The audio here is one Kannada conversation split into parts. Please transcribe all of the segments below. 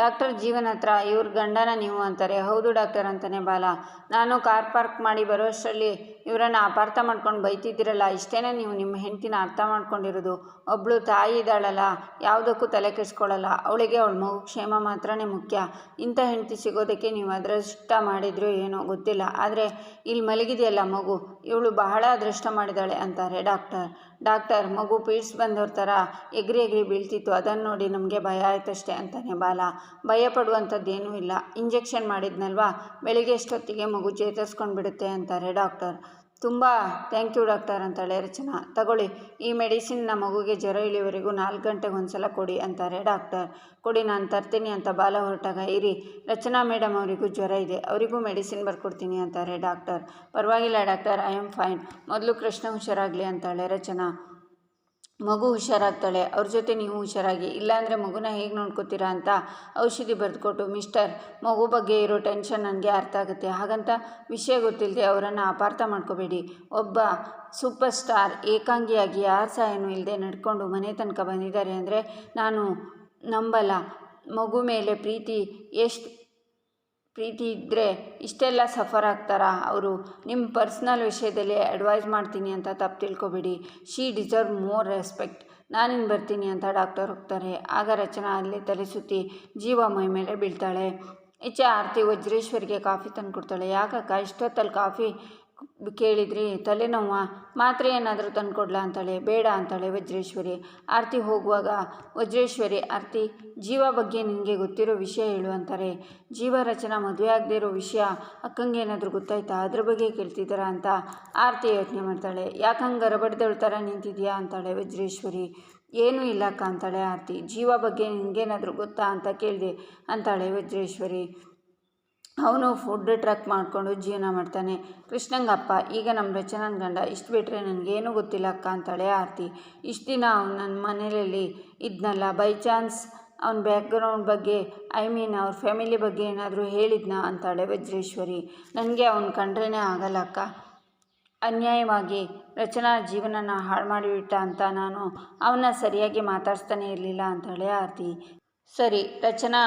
ಡಾಕ್ಟರ್ ಜೀವನ್ ಹತ್ರ ಇವ್ರ ಗಂಡನ ನೀವು ಅಂತಾರೆ, ಹೌದು ಡಾಕ್ಟರ್ ಅಂತಾನೆ ಬಾಲ. ನಾನು ಕಾರ್ ಪಾರ್ಕ್ ಮಾಡಿ ಬರೋಷ್ಟರಲ್ಲಿ ಇವರನ್ನು ಅಪಾರ್ಥ ಮಾಡ್ಕೊಂಡು ಬೈತಿದ್ದೀರಲ್ಲ, ಇಷ್ಟೇನೆ ನೀವು ನಿಮ್ಮ ಹೆಂಡತಿನ ಅರ್ಥ ಮಾಡ್ಕೊಂಡಿರೋದು. ಒಬ್ಬಳು ತಾಯಿ ಇದ್ದಾಳಲ್ಲ, ಯಾವುದಕ್ಕೂ ತಲೆ ಕೆಡಿಸ್ಕೊಳ್ಳಲ್ಲ ಅವಳಿಗೆ ಅವಳ ಮಗು ಕ್ಷೇಮ ಮಾತ್ರನೇ ಮುಖ್ಯ. ಇಂಥ ಹೆಂಡತಿ ಸಿಗೋದಕ್ಕೆ ನೀವು ಅದೃಷ್ಟ ಮಾಡಿದ್ರು ಏನೋ ಗೊತ್ತಿಲ್ಲ. ಆದರೆ ಇಲ್ಲಿ ಮಲಗಿದೆಯಲ್ಲ ಮಗು, ಇವಳು ಬಹಳ ಅದೃಷ್ಟ ಮಾಡಿದಾಳೆ ಅಂತಾರೆ ಡಾಕ್ಟರ್. ಡಾಕ್ಟರ್, ಮಗು ಪೀಡ್ಸ್ ಬಂದವ್ರ ಥರ ಎಗ್ರಿ ಎಗ್ರಿ ಬೀಳ್ತಿತ್ತು. ಅದನ್ನು ನೋಡಿ ನಮಗೆ ಭಯ ಆಯ್ತಷ್ಟೇ ಅಂತಾನೆ ಬಾಲ. ಭಯ ಪಡುವಂಥದ್ದೇನೂ ಇಲ್ಲ. ಇಂಜೆಕ್ಷನ್ ಮಾಡಿದ್ನಲ್ವಾ? ಬೆಳಿಗ್ಗೆ ಎಷ್ಟೊತ್ತಿಗೆ ಮಗು ಚೇತರಿಸ್ಕೊಂಡು ಬಿಡುತ್ತೆ ಅಂತಾರೆ ಡಾಕ್ಟರ್. ತುಂಬ ಥ್ಯಾಂಕ್ ಯು ಡಾಕ್ಟರ್ ಅಂತಾಳೆ ರಚನಾ. ತಗೊಳ್ಳಿ, ಈ ಮೆಡಿಸಿನ್ನ ಮಗುಗೆ ಜ್ವರ ಇಳಿಯವರೆಗೂ ನಾಲ್ಕು ಗಂಟೆಗೆ ಒಂದು ಸಲ ಕೊಡಿ ಅಂತಾರೆ ಡಾಕ್ಟರ್. ಕೊಡಿ, ನಾನು ತರ್ತೀನಿ ಅಂತ ಬಾಲ ಹೊರಟಾಗ, ಇರಿ, ರಚನಾ ಮೇಡಮ್ ಅವರಿಗೂ ಜ್ವರ ಇದೆ, ಅವರಿಗೂ ಮೆಡಿಸಿನ್ ಬರ್ಕೊಡ್ತೀನಿ ಅಂತಾರೆ ಡಾಕ್ಟರ್. ಪರವಾಗಿಲ್ಲ ಡಾಕ್ಟರ್, ಐ ಆಮ್ ಫೈನ್. ಮೊದಲು ಕೃಷ್ಣ ಹುಷಾರಾಗಲಿ ಅಂತಾಳೆ ರಚನಾ. ಮಗು ಹುಷಾರಾಗ್ತಾಳೆ, ಅವ್ರ ಜೊತೆ ನೀವು ಹುಷಾರಾಗಿ. ಇಲ್ಲಾಂದರೆ ಮಗುನ ಹೇಗೆ ನೋಡ್ಕೋತೀರಾ ಅಂತ ಔಷಧಿ ಬರೆದುಕೊಟ್ಟು, ಮಿಸ್ಟರ್, ಮಗು ಬಗ್ಗೆ ಇರೋ ಟೆನ್ಷನ್ ನನಗೆ ಅರ್ಥ ಆಗುತ್ತೆ. ಹಾಗಂತ ವಿಷಯ ಗೊತ್ತಿಲ್ಲದೆ ಅವರನ್ನು ಅಪಾರ್ಥ ಮಾಡ್ಕೋಬೇಡಿ. ಒಬ್ಬ ಸೂಪರ್ ಸ್ಟಾರ್, ಏಕಾಂಗಿಯಾಗಿ ಯಾರ ಸಹಾಯನೂ ಇಲ್ಲದೆ ನಡ್ಕೊಂಡು ಮನೆ ತನಕ ಬಂದಿದ್ದಾರೆ ಅಂದರೆ ನಾನು ನಂಬಲ್ಲ. ಮಗು ಮೇಲೆ ಪ್ರೀತಿ ಎಷ್ಟು ಪ್ರೀತಿ ಇದ್ದರೆ ಇಷ್ಟೆಲ್ಲ ಸಫರ್ ಆಗ್ತಾರಾ? ಅವರು ನಿಮ್ಮ ಪರ್ಸ್ನಲ್ ವಿಷಯದಲ್ಲಿ ಅಡ್ವೈಸ್ ಮಾಡ್ತೀನಿ ಅಂತ ತಪ್ಪು ತಿಳ್ಕೊಬೇಡಿ. She deserve more respect. ನಾನಿನ್ನು ಬರ್ತೀನಿ ಅಂತ ಡಾಕ್ಟರ್ ಹೋಗ್ತಾರೆ. ಆಗ ರಚನಾ ಅಲ್ಲಿ ತಲೆ ಸುತ್ತಿ ಜೀವ ಮೈ ಮೇಲೆ ಬೀಳ್ತಾಳೆ. ಈಚೆ ಆರತಿ ವಜ್ರೇಶ್ವರಿಗೆ ಕಾಫಿ ತಂದು ಕೊಡ್ತಾಳೆ ಯಾಕಕ್ಕ? ಇಷ್ಟೊತ್ತಲ್ಲಿ ಕಾಫಿ ಕೇಳಿದ್ರಿ, ತಲೆನೋವ, ಮಾತ್ರೆ ಏನಾದರೂ ತಂದುಕೊಡ್ಲಾ ಅಂತಾಳೆ. ಬೇಡ ಅಂತಾಳೆ ವಜ್ರೇಶ್ವರಿ. ಆರತಿ ಹೋಗುವಾಗ, ವಜ್ರೇಶ್ವರಿ, ಆರತಿ, ಜೀವ ಬಗ್ಗೆ ನಿನಗೆ ಗೊತ್ತಿರೋ ವಿಷಯ ಹೇಳು ಅಂತಾರೆ. ಜೀವ ರಚನಾ ಮದುವೆ ಆಗದೇ ಇರೋ ವಿಷಯ ಅಕ್ಕಂಗೆ ಏನಾದರೂ ಗೊತ್ತಾಯ್ತಾ? ಅದ್ರ ಬಗ್ಗೆ ಕೇಳ್ತಿದ್ದಾರಾ ಅಂತ ಆರತಿ ಯೋಚನೆ ಮಾಡ್ತಾಳೆ. ಯಾಕಂಗೆ ಗರಬಡ್ದವಳ ಥರ ನಿಂತಿದೆಯಾ ಅಂತಾಳೆ ವಜ್ರೇಶ್ವರಿ. ಏನೂ ಇಲ್ಲ ಅಕ್ಕ ಅಂತಾಳೆ ಆರತಿ. ಜೀವ ಬಗ್ಗೆ ನಿನಗೇನಾದರೂ ಗೊತ್ತಾ ಅಂತ ಕೇಳಿದೆ ಅಂತಾಳೆ ವಜ್ರೇಶ್ವರಿ. ಅವನು ಫುಡ್ ಟ್ರಕ್ ಮಾಡಿಕೊಂಡು ಜೀವನ ಮಾಡ್ತಾನೆ. ಕೃಷ್ಣಂಗಪ್ಪ, ಈಗ ನಮ್ಮ ರಚನನ ಗಂಡ ಇಷ್ಟು ಬಿಟ್ಟರೆ ನನಗೇನು ಗೊತ್ತಿಲ್ಲ ಅಕ್ಕ ಅಂತಾಳೆ ಆರತಿ. ಇಷ್ಟು ದಿನ ಅವ್ನು ನನ್ನ ಮನೆಯಲ್ಲಿ ಇದ್ನಲ್ಲ ಬೈ ಚಾನ್ಸ್ ಅವನ ಬ್ಯಾಕ್ಗ್ರೌಂಡ್ ಬಗ್ಗೆ ಐ ಮೀನ್ ಅವ್ರ ಫ್ಯಾಮಿಲಿ ಬಗ್ಗೆ ಏನಾದರೂ ಹೇಳಿದ್ನಾ ಅಂತಾಳೆ ವಜ್ರೇಶ್ವರಿ. ನನಗೆ ಅವನು ಕಂಡ್ರೇ ಆಗಲ್ಲ ಅಕ್ಕ. ಅನ್ಯಾಯವಾಗಿ ರಚನಾ ಜೀವನನ ಹಾಳು ಮಾಡಿಬಿಟ್ಟ ಅಂತ ನಾನು ಅವನ್ನ ಸರಿಯಾಗಿ ಮಾತಾಡ್ಸ್ತಾನೆ ಇರಲಿಲ್ಲ ಅಂತಾಳೆ ಆರತಿ. ಸರಿ, ರಚನಾ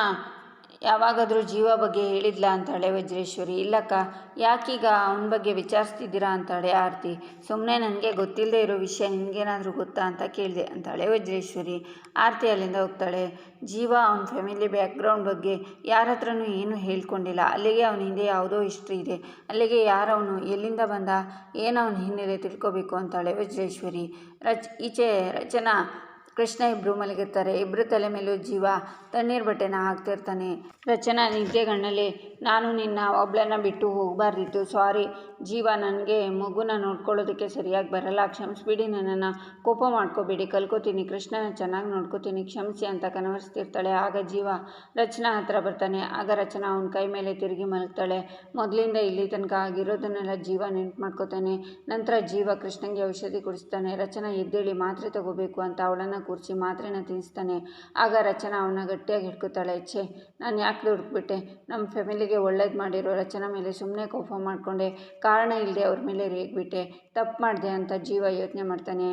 ಯಾವಾಗಾದರೂ ಜೀವ ಬಗ್ಗೆ ಹೇಳಿದ್ಲ ಅಂತಾಳೆ ವಜ್ರೇಶ್ವರಿ. ಇಲ್ಲಕ್ಕ, ಯಾಕೀಗ ಅವನ ಬಗ್ಗೆ ವಿಚಾರಿಸ್ತಿದ್ದೀರಾ ಅಂತಾಳೆ ಆರತಿ. ಸುಮ್ಮನೆ ನನಗೆ ಗೊತ್ತಿಲ್ಲದೆ ಇರೋ ವಿಷಯ ನಿಮಗೇನಾದರೂ ಗೊತ್ತಾ ಅಂತ ಕೇಳಿದೆ ಅಂತಾಳೆ ವಜ್ರೇಶ್ವರಿ. ಆರತಿ ಅಲ್ಲಿಂದ ಹೋಗ್ತಾಳೆ. ಜೀವ ಅವನ ಫ್ಯಾಮಿಲಿ ಬ್ಯಾಕ್ಗ್ರೌಂಡ್ ಬಗ್ಗೆ ಯಾರ ಹತ್ರನೂ ಏನೂ ಹೇಳ್ಕೊಂಡಿಲ್ಲ. ಅಲ್ಲಿಗೆ ಅವನ ಹಿಂದೆ ಯಾವುದೋ ಹಿಸ್ಟ್ರಿ ಇದೆ. ಅಲ್ಲಿಗೆ ಯಾರವನು ಎಲ್ಲಿಂದ ಬಂದ, ಏನು ಅವನ ಹಿನ್ನೆಲೆ ತಿಳ್ಕೊಬೇಕು ಅಂತಾಳೆ ವಜ್ರೇಶ್ವರಿ. ರಚ್, ಈಚೆ ರಚನಾ ಕೃಷ್ಣ ಇಬ್ಬರು ಮಲಗಿರ್ತಾರೆ. ಇಬ್ಬರು ತಲೆ ಮೇಲೂ ಜೀವ ತಣ್ಣೀರು ಬಟ್ಟೆನ ಹಾಕ್ತಿರ್ತಾನೆ. ರಚನಾ ನಿದ್ದೆಗಣ್ಣಲ್ಲಿ ನಾನು ನಿನ್ನ ಒಬ್ಳನ್ನ ಬಿಟ್ಟು ಹೋಗಬಾರ್ದಿತ್ತು. ಸಾರಿ. ಜೀವ ನನಗೆ ಮಗುನ ನೋಡ್ಕೊಳ್ಳೋದಕ್ಕೆ ಸರಿಯಾಗಿ ಬರಲ್ಲ. ಕ್ಷಮಿಸ್ಬಿಡಿ ನನ್ನನ್ನು. ಕೋಪ ಮಾಡ್ಕೋಬೇಡಿ. ಕಲ್ಕೋತೀನಿ. ಕೃಷ್ಣನ ಚೆನ್ನಾಗಿ ನೋಡ್ಕೋತೀನಿ. ಕ್ಷಮಿಸಿ ಅಂತ ಕನವರಿಸ್ತಿರ್ತಾಳೆ ಆಗ ಜೀವ ರಚನಾ ಹತ್ರ ಬರ್ತಾನೆ. ಆಗ ರಚನಾ ಅವನ ಕೈ ಮೇಲೆ ತಿರುಗಿ ಮಲಗ್ತಾಳೆ. ಮೊದಲಿಂದ ಇಲ್ಲಿ ತನಕ ಆಗಿರೋದನ್ನೆಲ್ಲ ಜೀವ ನೆನ್ಪು ಮಾಡ್ಕೋತಾನೆ. ನಂತರ ಜೀವ ಕೃಷ್ಣಂಗೆ ಔಷಧಿ ಕುಡಿಸ್ತಾನೆ. ರಚನಾ ಎದ್ದೇಳಿ ಮಾತ್ರೆ ತಗೋಬೇಕು ಅಂತ ಅವಳನ್ನು ಕೂರಿಸಿ ಮಾತ್ರೆನ ತಿನ್ನಿಸ್ತಾನೆ. ಆಗ ರಚನಾ ಅವನ ಗಟ್ಟಿಯಾಗಿ ಹಿಡ್ಕೊತಾಳೆ. ಛೇ, ನಾನು ಯಾಕೆ ಹುಡುಕ್ಬಿಟ್ಟೆ ನಮ್ಮ ಫ್ಯಾಮಿಲಿಗೆ ಒಳ್ಳೇದು ಮಾಡಿರೋ ರಚನಾ ಮೇಲೆ ಸುಮ್ಮನೆ ಕೋಪ ಮಾಡಿಕೊಂಡೆ. ಕಾರಣ ಇಲ್ಲದೆ ಅವ್ರ ಮೇಲೆ ರೇಗಿಬಿಟ್ಟೆ. ತಪ್ಪು ಮಾಡಿದೆ ಅಂತ ಜೀವ ಯೋಚನೆ ಮಾಡ್ತಾನೆ.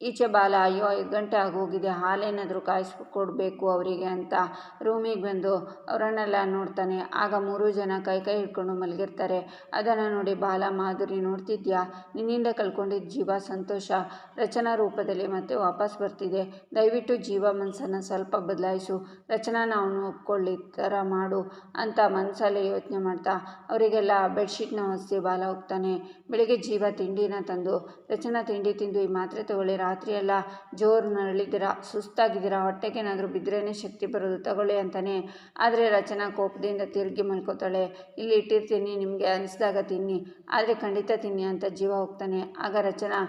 ಈಚೆ ಬಾಲ, ಅಯ್ಯೋ, ಐದು ಗಂಟೆ ಆಗೋಗಿದೆ, ಹಾಲೇನಾದರೂ ಕಾಯಿಸ್ಕೊಡ್ಬೇಕು ಅವರಿಗೆ ಅಂತ ರೂಮಿಗೆ ಬಂದು ಅವರನ್ನೆಲ್ಲ ನೋಡ್ತಾನೆ. ಆಗ ಮೂರು ಜನ ಕೈ ಕೈ ಹಿಡ್ಕೊಂಡು ಮಲಗಿರ್ತಾರೆ. ಅದನ್ನು ನೋಡಿ ಬಾಲ, ಮಾಧುರಿ, ನೋಡ್ತಿದ್ಯಾ? ನಿನ್ನಿಂದ ಕಳ್ಕೊಂಡಿದ್ದ ಜೀವ ಸಂತೋಷ. ರಚನಾ ರೂಪದಲ್ಲಿ ಮತ್ತೆ ವಾಪಸ್ ಬರ್ತಿದೆ. ದಯವಿಟ್ಟು ಜೀವ ಮನಸ್ಸನ್ನು ಸ್ವಲ್ಪ ಬದಲಾಯಿಸು. ರಚನಾ ನಾವು ಒಪ್ಕೊಳ್ಳಿ ಥರ ಮಾಡು ಅಂತ ಮನಸ್ಸಲ್ಲೇ ಯೋಚನೆ ಮಾಡ್ತಾ ಅವರಿಗೆಲ್ಲ ಬೆಡ್ಶೀಟ್ನ ಹೊಸಿ ಬಾಲ ಹೋಗ್ತಾನೆ. ಬೆಳಿಗ್ಗೆ ಜೀವ ತಿಂಡಿನ ತಂದು, ರಚನಾ ತಿಂಡಿ ತಿಂದು ಈ ಮಾತ್ರೆ ತಗೊಳ್ಳಿ ರಾತ್ರಿ ಎಲ್ಲ ಜೋರು ನರಳಿದ್ದೀರಾ, ಸುಸ್ತಾಗಿದ್ದೀರಾ, ಹೊಟ್ಟೆಗೇನಾದರೂ ಬಿದ್ದರೇ ಶಕ್ತಿ ಬರೋದು ತಗೊಳ್ಳಿ ಅಂತಾನೆ. ಆದರೆ ರಚನಾ ಕೋಪದಿಂದ ತಿರುಗಿ ಮಲ್ಕೋತಾಳೆ. ಇಲ್ಲಿ ಇಟ್ಟಿರ್ತೀನಿ, ನಿಮಗೆ ಅನಿಸಿದಾಗ ತಿನ್ನಿ. ಆದರೆ ಖಂಡಿತ ತಿನ್ನಿ ಅಂತ ಜೀವ ಹೋಗ್ತಾನೆ. ಆಗ ರಚನಾ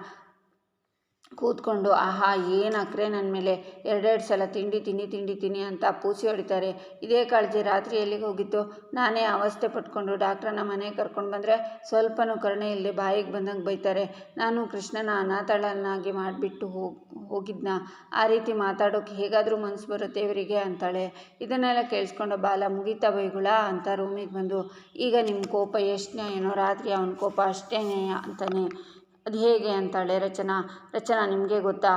ಕೂತ್ಕೊಂಡು, ಆಹಾ, ಏನು ಅಕ್ರೆ ನನ್ನ ಮೇಲೆ? ಎರಡೆರಡು ಸಲ ತಿಂಡಿ ತಿನ್ನಿ ತಿಂಡಿ, ತಿನ್ನಿ ಅಂತ ಪೂಸಿ ಹೊಡಿತಾರೆ. ಇದೇ ಕಾಳಜಿ ರಾತ್ರಿ ಎಲ್ಲಿಗೆ ಹೋಗಿತ್ತು? ನಾನೇ ಅವಸ್ಥೆ ಪಟ್ಕೊಂಡು ಡಾಕ್ಟ್ರನ್ನ ಮನೆಗೆ ಕರ್ಕೊಂಡು ಬಂದರೆ ಸ್ವಲ್ಪನೂ ಕರುಣೆ ಇಲ್ಲಿ ಬಾಯಿಗೆ ಬಂದಂಗೆ ಬೈತಾರೆ. ನಾನು ಕೃಷ್ಣನ ಅನಾಥಳನ್ನಾಗಿ ಮಾಡಿಬಿಟ್ಟು ಹೋಗಿ, ಹೋಗಿದ್ನ. ಆ ರೀತಿ ಮಾತಾಡೋಕೆ ಹೇಗಾದರೂ ಮನಸ್ಸು ಬರುತ್ತೆ ಇವರಿಗೆ ಅಂತಾಳೆ. ಇದನ್ನೆಲ್ಲ ಕೇಳಿಸ್ಕೊಂಡು, ಬಾಲ, ಮುಗೀತಾ ಬೈಗುಳ ಅಂತ ರೂಮಿಗೆ ಬಂದು, ಈಗ ನಿಮ್ಮ ಕೋಪ ಎಷ್ಟು ಏನೋ ರಾತ್ರಿ ಅವನ ಕೋಪ ಅಷ್ಟೇ ಅಂತಾನೆ. ಅದು ಹೇಗೆ ಅಂತಾಳೆ ರಚನಾ ರಚನಾ ನಿಮಗೆ ಗೊತ್ತಾ?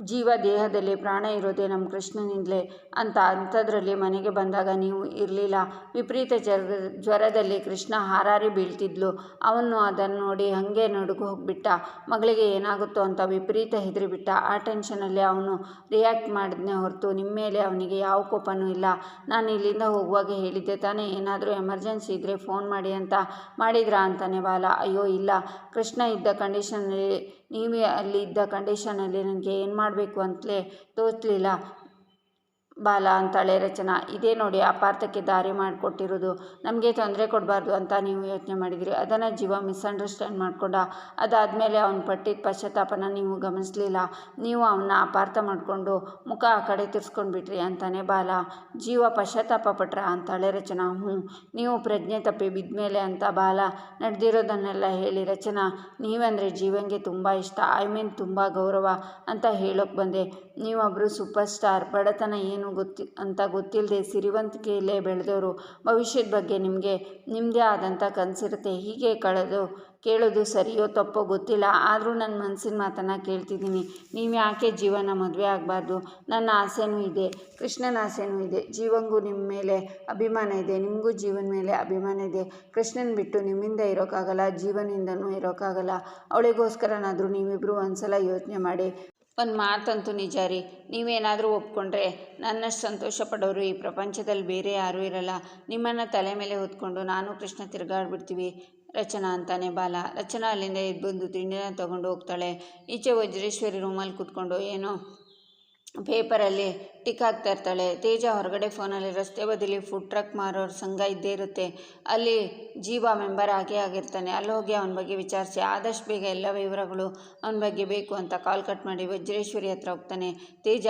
ಜೀವ ದೇಹದಲ್ಲಿ ಪ್ರಾಣ ಇರೋದೇ ನಮ್ಮ ಕೃಷ್ಣನಿಂದಲೇ ಅಂತ ಅಂಥದ್ರಲ್ಲಿ ಮನೆಗೆ ಬಂದಾಗ ನೀವು ಇರಲಿಲ್ಲ. ವಿಪರೀತ ಜ್ವರ ಜ್ವರದಲ್ಲಿ ಕೃಷ್ಣ ಹಾರಾರಿ ಬೀಳ್ತಿದ್ಲು. ಅವನು ಅದನ್ನು ನೋಡಿ ಹಾಗೆ ನಡುಗು ಹೋಗಿಬಿಟ್ಟ. ಮಗಳಿಗೆ ಏನಾಗುತ್ತೋ ಅಂತ ವಿಪರೀತ ಹೆದರಿಬಿಟ್ಟ. ಆ ಟೆನ್ಷನಲ್ಲಿ ಅವನು ರಿಯಾಕ್ಟ್ ಮಾಡಿದ್ನೇ ಹೊರತು ನಿಮ್ಮ ಮೇಲೆ ಅವನಿಗೆ ಯಾವ ಕೋಪನೂ ಇಲ್ಲ. ನಾನು ಇಲ್ಲಿಂದ ಹೋಗುವಾಗ ಹೇಳಿದ್ದೆ, ತಾನೇ ಏನಾದರೂ ಎಮರ್ಜೆನ್ಸಿ ಇದ್ದರೆ ಫೋನ್ ಮಾಡಿ ಅಂತ ಮಾಡಿದ್ರಾ ಅಂತಾನೆ ಬಾಲ. ಅಯ್ಯೋ ಇಲ್ಲ. ಕೃಷ್ಣ ಇದ್ದ ಕಂಡೀಷನಲ್ಲಿ ನೀವೇ ಅಲ್ಲಿ ಇದ್ದ ಕಂಡೀಷನಲ್ಲಿ ನನಗೆ ಏನು ಮಾಡಬೇಕು ಅಂತಲೇ ತೋಚಲಿಲ್ಲ ಬಾಲ ಅಂತಾಳೆ ರಚನಾ, ಇದೇ ನೋಡಿ ಅಪಾರ್ಥಕ್ಕೆ ದಾರಿ ಮಾಡಿಕೊಟ್ಟಿರೋದು ನಮಗೆ ತೊಂದರೆ ಕೊಡಬಾರ್ದು ಅಂತ ನೀವು ಯೋಚನೆ ಮಾಡಿದಿರಿ. ಅದನ್ನು ಜೀವ ಮಿಸ್ಅಂಡರ್ಸ್ಟ್ಯಾಂಡ್ ಮಾಡಿಕೊಂಡ, ಅದಾದಮೇಲೆ ಅವನು ಪಟ್ಟಿದ್ದ ಪಶ್ಚಾತ್ತಾಪನ ನೀವು ಗಮನಿಸಲಿಲ್ಲ. ನೀವು ಅವನ್ನ ಅಪಾರ್ಥ ಮಾಡಿಕೊಂಡು ಮುಖ ಆ ಕಡೆ ತಿರ್ಸ್ಕೊಂಡು ಬಿಟ್ರಿ ಅಂತಾನೆ ಬಾಲ. ಜೀವ ಪಶ್ಚಾತ್ತಾಪ ಪಟ್ರ ಅಂತಾಳೆ ರಚನಾ, ಹ್ಞೂ. ನೀವು ಪ್ರಜ್ಞೆ ತಪ್ಪಿ ಬಿದ್ಮೇಲೆ ಅಂತ ಬಾಲ ನಡೆದಿರೋದನ್ನೆಲ್ಲ ಹೇಳಿ ರಚನಾ, ನೀವಂದರೆ ಜೀವನಿಗೆ ತುಂಬ ಇಷ್ಟ, ಐ ಮೀನ್ ತುಂಬ ಗೌರವ ಅಂತ ಹೇಳೋಕೆ ಬಂದೆ. ನೀವೊಬ್ಬರು ಸೂಪರ್ ಸ್ಟಾರ್, ಬಡತನ ಏನು ಗೊತ್ತಿ, ಅಂತ ಗೊತ್ತಿಲ್ಲದೆ ಸಿರಿವಂತಿಕೆಯಲ್ಲೇ ಬೆಳೆದವರು ಭವಿಷ್ಯದ ಬಗ್ಗೆ ನಿಮಗೆ ನಿಮ್ಮದೇ ಆದಂಥ ಕನಸಿರುತ್ತೆ. ಹೀಗೆ ಕಳೆದು ಕೇಳೋದು ಸರಿಯೋ ತಪ್ಪೋ ಗೊತ್ತಿಲ್ಲ. ಆದರೂ ನನ್ನ ಮನಸ್ಸಿನ ಮಾತನ್ನು ಕೇಳ್ತಿದ್ದೀನಿ. ನೀವು ಯಾಕೆ ಜೀವನ ಮದುವೆ ಆಗಬಾರ್ದು? ನನ್ನ ಆಸೆನೂ ಇದೆ. ಕೃಷ್ಣನ ಆಸೆನೂ ಇದೆ. ಜೀವಂಗೂ ನಿಮ್ಮ ಮೇಲೆ ಅಭಿಮಾನ ಇದೆ. ನಿಮಗೂ ಜೀವನ ಮೇಲೆ ಅಭಿಮಾನ ಇದೆ. ಕೃಷ್ಣನ ಬಿಟ್ಟು ನಿಮ್ಮಿಂದ ಇರೋಕ್ಕಾಗಲ್ಲ ಜೀವನಿಂದನೂ ಇರೋಕ್ಕಾಗಲ್ಲ ಅವಳಿಗೋಸ್ಕರನಾದರೂ ನೀವಿಬ್ಬರು ಒಂದ್ಸಲ ಯೋಚನೆ ಮಾಡಿ. ಒಂದು ಮಾತಂತೂ ನಿಜ ರೀ. ನೀವೇನಾದರೂ ಒಪ್ಕೊಂಡ್ರೆ ನನ್ನಷ್ಟು ಸಂತೋಷ ಪಡೋರು ಈ ಪ್ರಪಂಚದಲ್ಲಿ ಬೇರೆ ಯಾರೂ ಇರಲ್ಲ. ನಿಮ್ಮನ್ನು ತಲೆ ಮೇಲೆ ಹೊತ್ಕೊಂಡು ನಾನು ಕೃಷ್ಣ ತಿರುಗಾಡ್ಬಿಡ್ತೀವಿ. ರಚನಾ ಅಂತಾನೆ ಬಾಲ. ರಚನಾ ಅಲ್ಲಿಂದ ಎದ್ದು ಬಂದು ತಿಂಡಿನ ತೊಗೊಂಡು ಹೋಗ್ತಾಳೆ. ಈಚೆ ವಜ್ರೇಶ್ವರಿ ರೂಮಲ್ಲಿ ಕೂತ್ಕೊಂಡು ಏನೋ ಪೇಪರಲ್ಲಿ ಟಿಕ್ ಹಾಕ್ತಾ ಇರ್ತಾಳೆ. ತೇಜ ಹೊರಗಡೆ ಫೋನಲ್ಲಿ ರಸ್ತೆ ಬದಿಲಿ ಫುಡ್ ಟ್ರಕ್ ಮಾರೋರ ಸಂಘ ಇದ್ದೇ ಇರುತ್ತೆ. ಅಲ್ಲಿ ಜೀವ ಮೆಂಬರ್ ಆಗೇ ಆಗಿರ್ತಾನೆ. ಅಲ್ಲಿ ಹೋಗಿ ಅವನ ಬಗ್ಗೆ ವಿಚಾರಿಸಿ, ಆದಷ್ಟು ಬೇಗ ಎಲ್ಲ ವಿವರಗಳು ಅವನ ಬಗ್ಗೆ ಬೇಕು ಅಂತ ಕಾಲ್ ಕಟ್ ಮಾಡಿ ವಜ್ರೇಶ್ವರಿ ಹತ್ರ ಹೋಗ್ತಾನೆ. ತೇಜ,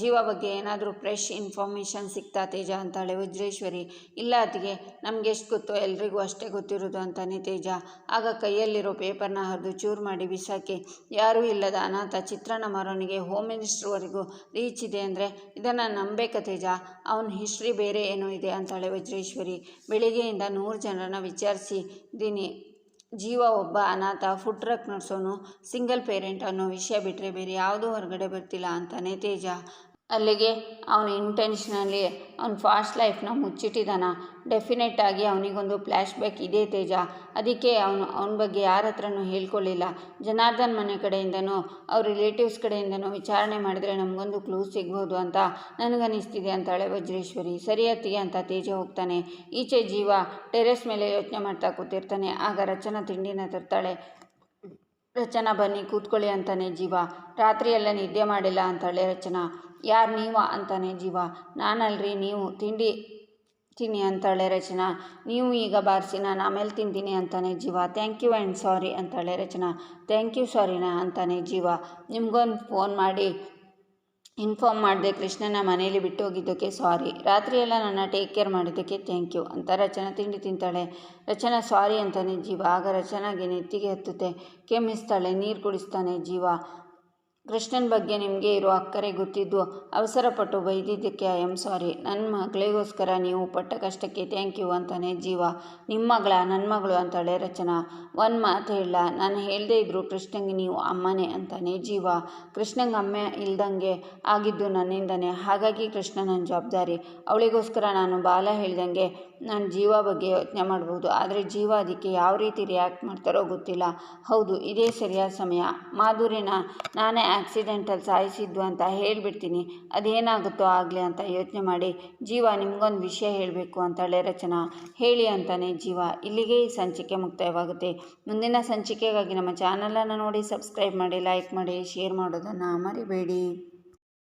ಜೀವ ಬಗ್ಗೆ ಏನಾದರೂ ಫ್ರೆಶ್ ಇನ್ಫಾರ್ಮೇಷನ್ ಸಿಗ್ತಾ ತೇಜ ಅಂತಾಳೆ ವಜ್ರೇಶ್ವರಿ. ಇಲ್ಲ ಅದಕ್ಕೆ ನಮ್ಗೆ ಎಷ್ಟು ಗೊತ್ತೋ ಎಲ್ರಿಗೂ ಅಷ್ಟೇ ಗೊತ್ತಿರೋದು ಅಂತಾನೆ ತೇಜ. ಆಗ ಕೈಯಲ್ಲಿರೋ ಪೇಪರ್ನ ಹರಿದು ಚೂರು ಮಾಡಿ ಬಿಸಾಕಿ, ಯಾರೂ ಇಲ್ಲದ ಅನಾಥ ಚಿತ್ರಣ ಮಾರೋನಿಗೆ ಹೋಮ್ ಮಿನಿಸ್ಟ್ರ್ವರೆಗೂ ರೀಚ್ ಇದೆ ಅಂದರೆ ಇದನ್ನು ನಂಬಬೇಕಾ ತೇಜ ಅವನ ಹಿಸ್ಟ್ರಿ ಬೇರೆ ಏನೋ ಇದೆ ಅಂತಾಳೆ ವಜ್ರೇಶ್ವರಿ. ಬೆಳಿಗ್ಗೆಯಿಂದ ನೂರು ಜನರನ್ನ ವಿಚಾರಿಸಿದ್ದೀನಿ. ಜೀವ ಒಬ್ಬ ಅನಾಥ ಫುಡ್ ಟ್ರಕ್ ನಡೆಸೋನು ಸಿಂಗಲ್ ಪೇರೆಂಟ್ ಅನ್ನೋ ವಿಷಯ ಬಿಟ್ಟರೆ ಬೇರೆ ಯಾವುದೂ ಹೊರಗಡೆ ಬರ್ತಿಲ್ಲ ಅಂತಾನೆ ತೇಜ. ಅಲ್ಲಿಗೆ ಅವನ ಇಂಟೆನ್ಷನಲ್ಲಿ ಅವ್ನ ಫಾಸ್ಟ್ ಲೈಫ್ನ ಮುಚ್ಚಿಟ್ಟಿದ್ದಾನ ಡೆಫಿನೆಟ್ ಆಗಿ ಅವನಿಗೊಂದು ಫ್ಲ್ಯಾಶ್ ಬ್ಯಾಕ್ ಇದೆ ತೇಜ. ಅದಕ್ಕೆ ಅವನು, ಅವನ ಬಗ್ಗೆ ಯಾರ ಹತ್ರನೂ ಹೇಳ್ಕೊಳ್ಳಿಲ್ಲ ಜನಾರ್ದನ್ ಮನೆ ಕಡೆಯಿಂದನೂ, ಅವ್ರ ರಿಲೇಟಿವ್ಸ್ ಕಡೆಯಿಂದನೂ ವಿಚಾರಣೆ ಮಾಡಿದರೆ ನಮಗೊಂದು ಕ್ಲೂ ಸಿಗ್ಬೋದು ಅಂತ ನನಗನ್ನಿಸ್ತಿದೆ ಅಂತಾಳೆ ವಜ್ರೇಶ್ವರಿ. ಸರಿ ಅತ್ತಿಗೆ ಅಂತ ತೇಜ ಹೋಗ್ತಾನೆ. ಈಚೆ ಜೀವ ಟೆರೆಸ್ ಮೇಲೆ ಯೋಚನೆ ಮಾಡ್ತಾ ಕೂತಿರ್ತಾನೆ. ಆಗ ರಚನಾ ತಿಂಡಿನ ತರ್ತಾಳೆ. ರಚನಾ ಬನ್ನಿ, ಕೂತ್ಕೊಳ್ಳಿ ಅಂತಾನೆ ಜೀವ. ರಾತ್ರಿಯೆಲ್ಲ ನಿದ್ದೆ ಮಾಡಿಲ್ಲ ಅಂತಾಳೆ ರಚನಾ. ಯಾರು ನೀವ ಅಂತಾನೆ ಜೀವ. ನಾನಲ್ರಿ, ನೀವು ತಿಂಡಿ ತಿನ್ನಿ ಅಂತಾಳೆ ರಚನಾ. ನೀವು ಈಗ ಬಾರಿಸಿ, ನಾನು ಆಮೇಲೆ ತಿಂತೀನಿ ಅಂತಾನೆ ಜೀವ. ಥ್ಯಾಂಕ್ ಯು ಆ್ಯಂಡ್ ಸಾರಿ ಅಂತಾಳೆ ರಚನಾ. ಥ್ಯಾಂಕ್ ಯು ಸಾರಿನಾ ಅಂತಾನೆ ಜೀವ. ನಿಮ್ಗೊಂದು ಫೋನ್ ಮಾಡಿ ಇನ್ಫಾರ್ಮ್ ಮಾಡಿದೆ ಕೃಷ್ಣನ ಮನೇಲಿ ಬಿಟ್ಟು ಹೋಗಿದ್ದಕ್ಕೆ ಸಾರಿ ರಾತ್ರಿಯೆಲ್ಲ ನನ್ನ ಟೇಕ್ ಕೇರ್ ಮಾಡಿದ್ದಕ್ಕೆ ಥ್ಯಾಂಕ್ ಯು ಅಂತ ರಚನಾ ತಿಂಡಿ ತಿಂತಾಳೆ. ರಚನಾ ಸಾರಿ ಅಂತಾನೆ ಜೀವ. ಆಗ ರಚನಾಗೆ ನೆತ್ತಿಗೆ ಹತ್ತುತ್ತೆ. ಕೆಮ್ಮಿಸ್ತಾಳೆ, ನೀರು ಕುಡಿಸ್ತಾನೆ ಜೀವ. ಕೃಷ್ಣನ ಬಗ್ಗೆ ನಿಮಗೆ ಇರೋ ಅಕ್ಕರೆ ಗೊತ್ತಿದ್ದು ಅವಸರಪಟ್ಟು ಬೈದಿದ್ದಕ್ಕೆ ಐ ಆಮ್ ಸಾರಿ ನನ್ನ ಮಗಳಿಗೋಸ್ಕರ ನೀವು ಪಟ್ಟ ಕಷ್ಟಕ್ಕೆ ಥ್ಯಾಂಕ್ ಯು ಅಂತಾನೆ ಜೀವ. ನಿಮ್ಮ ಮಗಳ ನನ್ನ ಮಗಳು ಅಂತಾಳೆ ರಚನಾ. ಒಂದು ಮಾತು ಹೇಳ, ನಾನು ಹೇಳದೇ ಇದ್ದರೂ ಕೃಷ್ಣಂಗೆ ನೀವು ಅಮ್ಮನೇ ಅಂತಾನೆ ಜೀವ. ಕೃಷ್ಣಂಗೆ ಅಮ್ಮ ಇಲ್ದಂಗೆ ಆಗಿದ್ದು ನನ್ನಿಂದನೇ. ಹಾಗಾಗಿ ಕೃಷ್ಣ ನನ್ನ ಜವಾಬ್ದಾರಿ. ಅವಳಿಗೋಸ್ಕರ ನಾನು ಬಾಲ ಹೇಳ್ದಂಗೆ ನಾನು ಜೀವ ಬಗ್ಗೆ ಯೋಚನೆ ಮಾಡ್ಬೋದು. ಆದರೆ ಜೀವ ಅದಕ್ಕೆ ಯಾವ ರೀತಿ ರಿಯಾಕ್ಟ್ ಮಾಡ್ತಾರೋ ಗೊತ್ತಿಲ್ಲ. ಹೌದು, ಇದೇ ಸರಿಯಾದ ಸಮಯ. ಮಾಧುರಿನ ನಾನೇ ಆ್ಯಕ್ಸಿಡೆಂಟಲ್ಲಿ ಸಾಯಿಸಿದ್ದು ಅಂತ ಹೇಳಿಬಿಡ್ತೀನಿ. ಅದೇನಾಗುತ್ತೋ ಆಗಲಿ ಅಂತ ಯೋಚನೆ ಮಾಡಿ, ಜೀವ ನಿಮಗೊಂದು ವಿಷಯ ಹೇಳಬೇಕು ಅಂತಾಳೆ ರಚನಾ. ಹೇಳಿ ಅಂತಾನೆ ಜೀವ. ಇಲ್ಲಿಗೆ ಈ ಸಂಚಿಕೆ ಮುಕ್ತಾಯವಾಗುತ್ತೆ. ಮುಂದಿನ ಸಂಚಿಕೆಗಾಗಿ ನಮ್ಮ ಚಾನಲನ್ನು ನೋಡಿ ಸಬ್ಸ್ಕ್ರೈಬ್ ಮಾಡಿ ಲೈಕ್ ಮಾಡಿ ಶೇರ್ ಮಾಡೋದನ್ನು ಮರಿಬೇಡಿ.